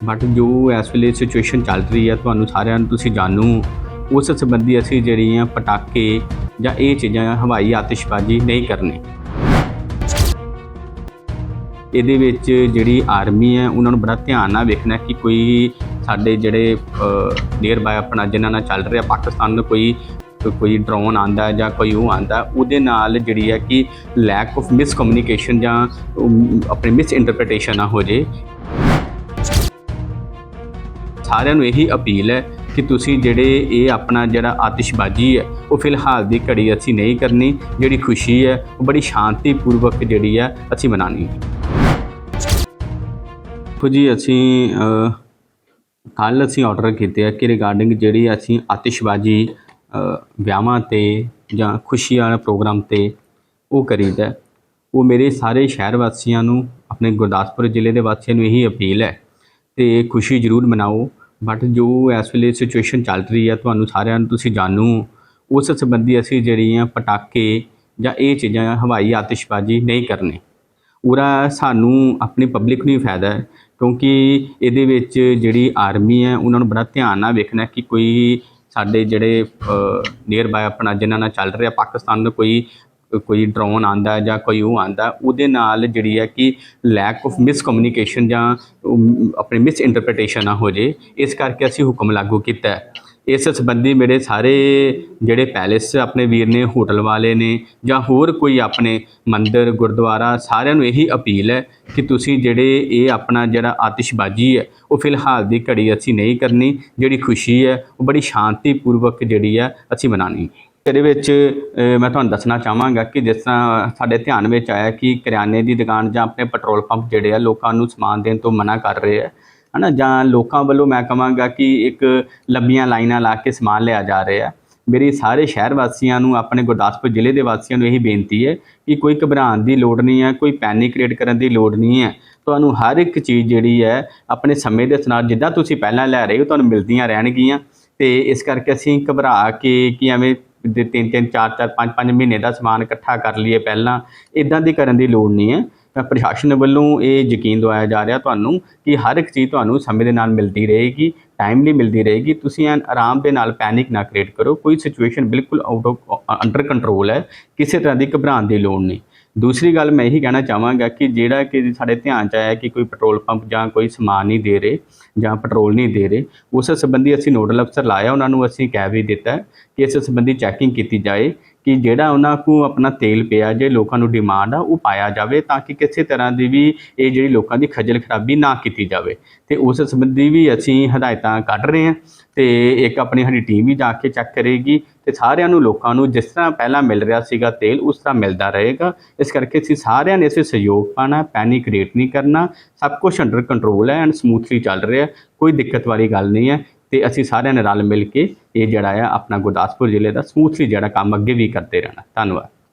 But ਜੋ ਇਸ ਵੇਲੇ ਸਿਚੁਏਸ਼ਨ ਚੱਲ ਰਹੀ ਹੈ ਤੁਹਾਨੂੰ ਸਾਰਿਆਂ ਨੂੰ ਤੁਸੀਂ ਜਾਣੂ ਉਸ ਸੰਬੰਧੀ ਅਸੀਂ ਜਿਹੜੀਆਂ ਪਟਾਕੇ ਜਾਂ ਇਹ ਚੀਜ਼ਾਂ ਹਵਾਈ ਆਤਿਸ਼ਬਾਜ਼ੀ ਨਹੀਂ ਕਰਨੀ। ਇਹਦੇ ਵਿੱਚ ਜਿਹੜੀ ਆਰਮੀ ਹੈ ਉਹਨਾਂ ਨੂੰ ਬੜਾ ਧਿਆਨ ਨਾਲ ਵੇਖਣਾ ਕਿ ਕੋਈ ਸਾਡੇ ਜਿਹੜੇ ਨੀਅਰ ਬਾਏ ਆਪਣਾ ਜਿਨ੍ਹਾਂ ਨਾਲ ਚੱਲ ਰਿਹਾ ਪਾਕਿਸਤਾਨ ਦਾ ਕੋਈ ਕੋਈ ਡਰੋਨ ਆਂਦਾ ਜਾਂ ਕੋਈ ਉਹ ਆਂਦਾ ਉਹਦੇ ਨਾਲ ਜਿਹੜੀ ਹੈ ਕਿ ਲੈਕ ਆਫ ਮਿਸ ਕਮਿਊਨੀਕੇਸ਼ਨ ਜਾਂ ਅਮ, ਆਪਣੀ ਮਿਸ ਇੰਟਰਪ੍ਰੀਟੇਸ਼ਨ ਨਾ ਹੋ ਜੇ ਸਾਰਿਆਂ ਨੂੰ ਇਹੀ ਅਪੀਲ ਹੈ ਕਿ ਤੁਸੀਂ ਜਿਹੜੇ ਇਹ ਆਪਣਾ ਜਿਹੜਾ ਆਤਿਸ਼ਬਾਜ਼ੀ ਹੈ, ਉਹ ਫਿਲਹਾਲ ਦੀ ਘੜੀ ਅਸੀਂ ਨਹੀਂ ਕਰਨੀ। ਜਿਹੜੀ ਖੁਸ਼ੀ ਹੈ, ਉਹ ਬੜੀ ਸ਼ਾਂਤੀਪੂਰਵਕ ਜਿਹੜੀ ਹੈ, ਅਸੀਂ ਮਨਾਣੀ ਦੇਖੋ ਜੀ, ਅਸੀਂ ਕੱਲ ਅਸੀਂ ਆਰਡਰ ਕੀਤੇ ਆ ਕਿ ਰਿਗਾਰਡਿੰਗ ਜਿਹੜੀ ਅਸੀਂ ਆਤਿਸ਼ਬਾਜ਼ੀ ਵਿਆਹਾਂ ਤੇ ਜਾਂ ਖੁਸ਼ੀ ਵਾਲੇ ਪ੍ਰੋਗਰਾਮ ਤੇ ਉਹ ਕਰੀਦਾ ਉਹ ਮੇਰੇ ਸਾਰੇ ਸ਼ਹਿਰ ਵਾਸੀਆਂ ਨੂੰ, ਆਪਣੇ ਗੁਰਦਾਸਪੁਰ ਜ਼ਿਲ੍ਹੇ ਦੇ ਵਾਸੀਆਂ ਨੂੰ ਇਹੀ ਅਪੀਲ ਹੈ ਤੇ ਖੁਸ਼ੀ ਜ਼ਰੂਰ ਮਨਾਓ। ਬਟ ਜੋ ਇਸ ਵੇਲੇ ਸਿਚੁਏਸ਼ਨ ਚੱਲ ਰਹੀ ਹੈ ਤੁਹਾਨੂੰ ਸਾਰਿਆਂ ਨੂੰ ਤੁਸੀਂ ਜਾਣੂ। ਉਸ ਸੰਬੰਧੀ ਅਸੀਂ ਜਿਹੜੀਆਂ ਪਟਾਕੇ ਜਾਂ ਇਹ ਚੀਜ਼ਾਂ, ਹਵਾਈ ਆਤਿਸ਼ਬਾਜ਼ੀ ਨਹੀਂ ਕਰਨੀ। ਉਹਦਾ ਸਾਨੂੰ ਆਪਣੀ ਪਬਲਿਕ ਨੂੰ ਹੀ ਫਾਇਦਾ ਹੈ, ਕਿਉਂਕਿ ਇਹਦੇ ਵਿੱਚ ਜਿਹੜੀ ਆਰਮੀ ਹੈ, ਉਹਨਾਂ ਨੂੰ ਬੜਾ ਧਿਆਨ ਨਾਲ ਵੇਖਣਾ ਕਿ ਕੋਈ ਸਾਡੇ ਜਿਹੜੇ ਨੀਅਰ ਬਾਏ ਆਪਣਾ ਜਿਨ੍ਹਾਂ ਨਾਲ ਚੱਲ ਰਿਹਾ, ਪਾਕਿਸਤਾਨ ਦਾ ਕੋਈ ਕੋਈ ਡਰੋਨ ਆਂਦਾ ਜਾਂ ਕੋਈ ਉਹ ਆਂਦਾ ਉਹਦੇ ਨਾਲ ਜਿਹੜੀ ਹੈ ਕਿ ਲੈਕ ਆਫ ਮਿਸਕਮਿਊਨੀਕੇਸ਼ਨ ਜਾਂ ਆਪਣੇ ਆਪਣੀ ਮਿਸ ਇੰਟਰਪ੍ਰੀਟੇਸ਼ਨ ਨਾ ਹੋ ਜੇ। ਇਸ ਕਰਕੇ ਅਸੀਂ ਹੁਕਮ ਲਾਗੂ ਕੀਤਾ ਇਸ ਸੰਬੰਧੀ ਮੇਰੇ ਸਾਰੇ ਜਿਹੜੇ ਪੈਲੇਸ ਆਪਣੇ ਵੀਰ ਨੇ ਹੋਟਲ ਵਾਲੇ ਨੇ ਜਾਂ ਹੋਰ ਕੋਈ ਆਪਣੇ ਮੰਦਿਰ, ਗੁਰਦੁਆਰਾ, ਸਾਰਿਆਂ ਨੂੰ ਇਹੀ ਅਪੀਲ ਹੈ ਕਿ ਤੁਸੀਂ ਜਿਹੜੇ ਇਹ ਆਪਣਾ ਜਿਹੜਾ ਆਤਿਸ਼ਬਾਜ਼ੀ ਹੈ, ਉਹ ਫਿਲਹਾਲ ਦੀ ਘੜੀ ਅਸੀਂ ਨਹੀਂ ਕਰਨੀ। ਜਿਹੜੀ ਖੁਸ਼ੀ ਹੈ, ਉਹ ਬੜੀ ਸ਼ਾਂਤੀਪੂਰਵਕ ਜਿਹੜੀ ਹੈ, ਅਸੀਂ ਮਨਾਣੀ ਇਹਦੇ ਵਿੱਚ ਮੈਂ ਤੁਹਾਨੂੰ ਦੱਸਣਾ ਚਾਹਾਂਗਾ ਕਿ ਜਿਸ ਤਰ੍ਹਾਂ ਸਾਡੇ ਧਿਆਨ ਵਿੱਚ ਆਇਆ ਕਿ ਕਰਿਆਨੇ ਦੀ ਦੁਕਾਨ ਜਾਂ ਆਪਣੇ ਪੈਟਰੋਲ ਪੰਪ ਜਿਹੜੇ ਆ, ਲੋਕਾਂ ਨੂੰ ਸਮਾਨ ਦੇਣ ਤੋਂ ਮਨਾ ਕਰ ਰਹੇ ਆ, ਹਨਾ? ਜਾਂ ਲੋਕਾਂ ਵੱਲੋਂ ਮੈਂ ਕਹਾਂਗਾ ਕਿ ਇੱਕ ਲੰਬੀਆਂ ਲਾਈਨਾਂ ਲਾ ਕੇ ਸਮਾਨ ਲਿਆ ਜਾ ਰਿਹਾ ਮੇਰੀ ਸਾਰੇ ਸ਼ਹਿਰ ਵਾਸੀਆਂ ਨੂੰ, ਆਪਣੇ ਗੁਰਦਾਸਪੁਰ ਜ਼ਿਲ੍ਹੇ ਦੇ ਵਾਸੀਆਂ ਨੂੰ ਇਹੀ ਬੇਨਤੀ ਹੈ ਕਿ ਕੋਈ ਘਬਰਾਉਣ ਦੀ ਲੋੜ ਨਹੀਂ ਹੈ, ਕੋਈ ਪੈਨਿਕ ਕ੍ਰੀਏਟ ਕਰਨ ਦੀ ਲੋੜ ਨਹੀਂ ਹੈ। ਤੁਹਾਨੂੰ ਹਰ ਇੱਕ ਚੀਜ਼ ਜਿਹੜੀ ਹੈ, ਆਪਣੇ ਸਮੇਂ ਦੇ ਨਾਲ ਜਿੱਦਾਂ ਤੁਸੀਂ ਪਹਿਲਾਂ ਲੈ ਰਹੇ ਹੋ, ਤੁਹਾਨੂੰ ਮਿਲਦੀਆਂ ਰਹਿਣਗੀਆਂ। ਤੇ ਇਸ ਕਰਕੇ ਅਸੀਂ ਘਬਰਾ ਕੇ ਕਿ ਐਵੇਂ ਦੇ ਤਿੰਨ ਤਿੰਨ, ਚਾਰ ਚਾਰ, ਪੰਜ ਪੰਜ ਮਹੀਨੇ ਦਾ ਸਮਾਨ ਇਕੱਠਾ ਕਰ ਲਈਏ ਪਹਿਲਾਂ ਇਦਾਂ ਦੀ ਕਰਨ ਦੀ ਲੋੜ ਨਹੀਂ ਹੈ। ਤਾਂ ਪ੍ਰਸ਼ਾਸਨ ਵੱਲੋਂ ਇਹ ਯਕੀਨ ਦਵਾਇਆ ਜਾ ਰਿਹਾ ਤੁਹਾਨੂੰ ਕਿ ਹਰ ਇੱਕ ਚੀਜ਼ ਤੁਹਾਨੂੰ ਸਮੇਂ ਦੇ ਨਾਲ ਮਿਲਦੀ ਰਹੇਗੀ ਟਾਈਮਲੀ ਮਿਲਦੀ ਰਹੇਗੀ। ਤੁਸੀਂ ਐਨ ਆਰਾਮ ਦੇ ਨਾਲ ਪੈਨਿਕ ਨਾ ਕ੍ਰੀਏਟ ਕਰੋ। ਕੋਈ ਸਿਚੁਏਸ਼ਨ ਬਿਲਕੁਲ ਆਊਟ ਆਫ ਅੰਡਰ ਕੰਟਰੋਲ ਹੈ। ਕਿਸੇ ਤਰ੍ਹਾਂ ਦੀ ਘਬਰਾਉਣ ਦੀ ਲੋੜ ਨਹੀਂ। ਦੂਸਰੀ ਗੱਲ ਮੈਂ ਇਹੀ ਕਹਿਣਾ ਚਾਹਾਂਗਾ ਕਿ ਜਿਹੜਾ ਕਿ ਸਾਡੇ ਧਿਆਨ ਚ ਆਇਆ ਕਿ ਕੋਈ ਪੈਟਰੋਲ ਪੰਪ ਜਾਂ ਕੋਈ ਸਮਾਨ ਨਹੀਂ ਦੇ ਰਹੇ ਜਾਂ ਪੈਟਰੋਲ ਨਹੀਂ ਦੇ ਰਹੇ, ਉਸ ਸੰਬੰਧੀ ਅਸੀਂ ਨੋਡਲ ਅਫਸਰ ਲਾਇਆ, ਉਹਨਾਂ ਨੂੰ ਅਸੀਂ ਕਹਿ ਵੀ ਦਿੱਤਾ ਕਿ ਇਸ ਸੰਬੰਧੀ ਚੈਕਿੰਗ ਕੀਤੀ ਜਾਏ ਕਿ ਜਿਹੜਾ ਉਹਨਾਂ ਕੋ ਆਪਣਾ ਤੇਲ ਪਿਆ, ਜੇ ਲੋਕਾਂ ਨੂੰ ਡਿਮਾਂਡ ਆ, ਉਹ ਪਾਇਆ ਜਾਵੇ ਤਾਂ ਕਿ ਕਿਸੇ ਤਰ੍ਹਾਂ ਦੀ ਵੀ ਇਹ ਜਿਹੜੀ ਲੋਕਾਂ ਦੀ ਖੱਜਲ ਖਰਾਬੀ ਨਾ ਕੀਤੀ ਜਾਵੇ। ਤੇ ਉਸ ਸੰਬੰਧੀ ਵੀ ਅਸੀਂ ਹਦਾਇਤਾਂ ਕੱਢ ਰਹੇ ਹਾਂ ਤੇ ਇੱਕ ਆਪਣੀ ਸਾਡੀ ਟੀਮ ਵੀ ਜਾ ਕੇ ਚੈੱਕ ਕਰੇਗੀ ਤੇ ਸਾਰਿਆਂ ਨੂੰ, ਲੋਕਾਂ ਨੂੰ ਜਿਸ ਤਰ੍ਹਾਂ ਪਹਿਲਾਂ ਮਿਲ ਰਿਹਾ ਸੀਗਾ ਤੇਲ, ਉਸ ਤਰ੍ਹਾਂ ਮਿਲਦਾ ਰਹੇਗਾ। ਇਸ ਕਰਕੇ ਅਸੀਂ ਸਾਰਿਆਂ ਨੇ ਇਸੇ ਸਹਿਯੋਗ ਪਾਣਾ ਪੈਨਿਕ ਕ੍ਰੀਏਟ ਨਹੀਂ ਕਰਨਾ। ਸਭ ਕੁਝ ਅੰਡਰ ਕੰਟਰੋਲ ਹੈ ਐਂਡ ਸਮੂਥਲੀ ਚੱਲ ਰਿਹਾ ਕੋਈ ਦਿੱਕਤ ਵਾਲੀ ਗੱਲ ਨਹੀਂ ਹੈ। ਤੇ ਅਸੀਂ ਸਾਰਿਆਂ ਨੇ ਰਲ ਮਿਲ ਕੇ ਇਹ ਜਿਹੜਾ ਆ ਆਪਣਾ ਗੁਰਦਾਸਪੁਰ ਜ਼ਿਲ੍ਹੇ ਦਾ ਸਮੂਥਲੀ ਜਿਹੜਾ ਕੰਮ ਅੱਗੇ ਵੀ ਕਰਦੇ ਰਹਿਣਾ। ਧੰਨਵਾਦ।